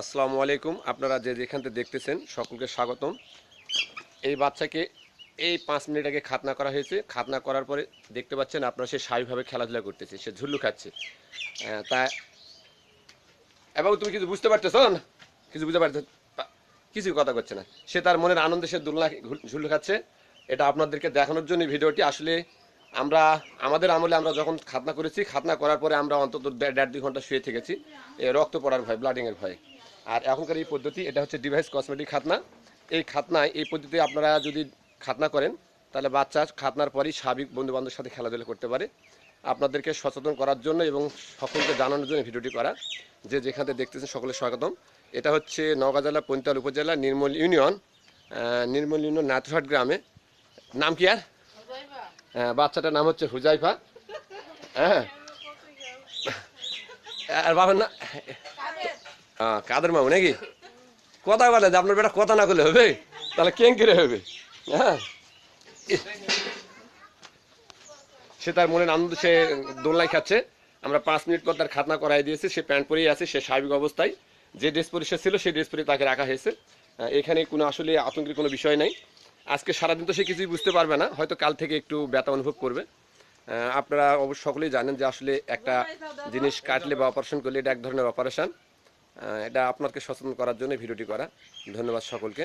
আসসালামু আলাইকুম। আপনারা যে যেখান থেকে দেখতেছেন, সকলকে স্বাগতম। এই বাচ্চাকে এই পাঁচ মিনিট আগে খাতনা করা হয়েছে। খাতনা করার পরে দেখতে পাচ্ছেন আপনারা সে স্বাভাবিকভাবে খেলাধুলা করতেছে, সে ঝুল্লু খাচ্ছে। তা এবং তুমি কিছু বুঝতে পারতেছ কিছু বুঝতে পারছ কিছু কথা করছে না। সে তার মনের আনন্দে সে দোলনা ঝুল্লু খাচ্ছে। এটা আপনাদেরকে দেখানোর জন্য ভিডিওটি। আসলে আমরা, আমাদের আমলে আমরা যখন খাতনা করেছি, খাতনা করার পরে আমরা অন্তত দেড় দুই ঘণ্টা শুয়ে থেকেছি। রক্ত পড়ার ভয় ব্লাডিংয়ের ভয়। আর এখনকার এই পদ্ধতি, এটা হচ্ছে ডিভাইস কসমেটিক খাতনা। এই খাতনায়, এই পদ্ধতি আপনারা যদি খাতনা করেন, তাহলে বাচ্চা খাতনার পরই স্বাভাবিক বন্ধু বান্ধবের সাথে খেলাধুলা করতে পারে। আপনাদেরকে সচেতন করার জন্য এবং সকলকে জানানোর জন্য ভিডিওটি করা। যে যেখান থেকে দেখতেছেন সকলে স্বাগতম। এটা হচ্ছে নওগাঁ জেলা পৈতাল উপজেলা, নির্মল ইউনিয়ন। নির্মল ইউনিয়ন নাথরহাট গ্রামে। নাম কি আর? হ্যাঁ বাচ্চাটার নাম হচ্ছে হুজাইফা। হ্যাঁ। আর বাবার না হ্যাঁ কাদের মামু নাকি? কথা বলে যে আপনার বেটা কথা না করলে হবে? তাহলে কেন করে হবে? হ্যাঁ? সে তার মনের আনন্দ সে দোলনায় খাচ্ছে। আমরা পাঁচ মিনিট পর তার খাতনা করাই দিয়েছি সে প্যান্ট পরেই আছে সে স্বাভাবিক অবস্থায়। যে ড্রেস পরে সে ছিল সেই ড্রেস পরে তাকে রাখা হয়েছে। এখানে কোনো আসলে আতঙ্কের কোনো বিষয় নাই। আজকে সারাদিন তো সে কিছুই বুঝতে পারবে না হয়তো কাল থেকে একটু ব্যথা অনুভব করবে। আপনারা অবশ্য সকলেই জানেন যে আসলে একটা জিনিস কাটলে বা অপারেশন করলে এটা এক ধরনের অপারেশন এটা আপনাকে সচেতন করার জন্য ভিডিওটি করা। ধন্যবাদ সকলকে।